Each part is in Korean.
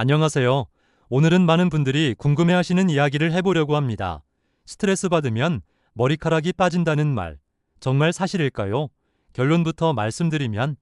안녕하세요. 오늘은 많은 분들이 궁금해하시는 이야기를 해보려고 합니다. 스트레스 받으면 머리카락이 빠진다는 말, 정말 사실일까요? 결론부터 말씀드리면,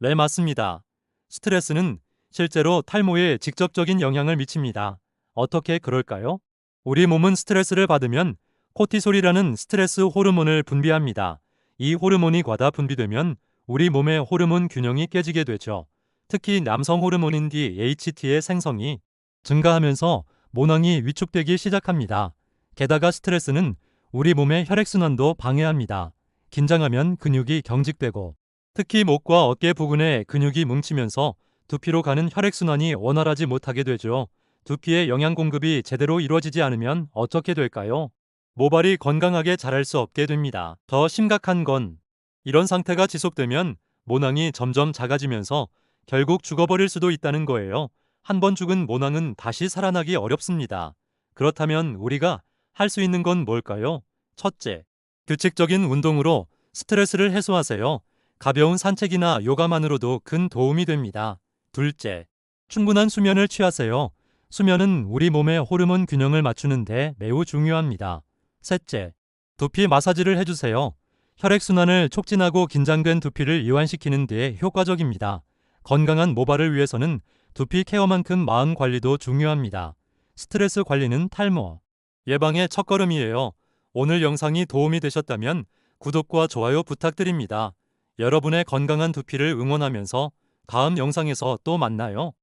네, 맞습니다. 스트레스는 실제로 탈모에 직접적인 영향을 미칩니다. 어떻게 그럴까요? 우리 몸은 스트레스를 받으면 코티솔이라는 스트레스 호르몬을 분비합니다. 이 호르몬이 과다 분비되면 우리 몸의 호르몬 균형이 깨지게 되죠. 특히 남성 호르몬인 DHT의 생성이 증가하면서 모낭이 위축되기 시작합니다. 게다가 스트레스는 우리 몸의 혈액순환도 방해합니다. 긴장하면 근육이 경직되고 특히 목과 어깨 부근에 근육이 뭉치면서 두피로 가는 혈액순환이 원활하지 못하게 되죠. 두피의 영양 공급이 제대로 이루어지지 않으면 어떻게 될까요? 모발이 건강하게 자랄 수 없게 됩니다. 더 심각한 건 이런 상태가 지속되면 모낭이 점점 작아지면서 결국 죽어버릴 수도 있다는 거예요. 한 번 죽은 모낭은 다시 살아나기 어렵습니다. 그렇다면 우리가 할 수 있는 건 뭘까요? 첫째, 규칙적인 운동으로 스트레스를 해소하세요. 가벼운 산책이나 요가만으로도 큰 도움이 됩니다. 둘째, 충분한 수면을 취하세요. 수면은 우리 몸의 호르몬 균형을 맞추는데 매우 중요합니다. 셋째, 두피 마사지를 해주세요. 혈액순환을 촉진하고 긴장된 두피를 이완시키는 데 효과적입니다. 건강한 모발을 위해서는 두피 케어만큼 마음 관리도 중요합니다. 스트레스 관리는 탈모 예방의 첫걸음이에요. 오늘 영상이 도움이 되셨다면 구독과 좋아요 부탁드립니다. 여러분의 건강한 두피를 응원하면서 다음 영상에서 또 만나요.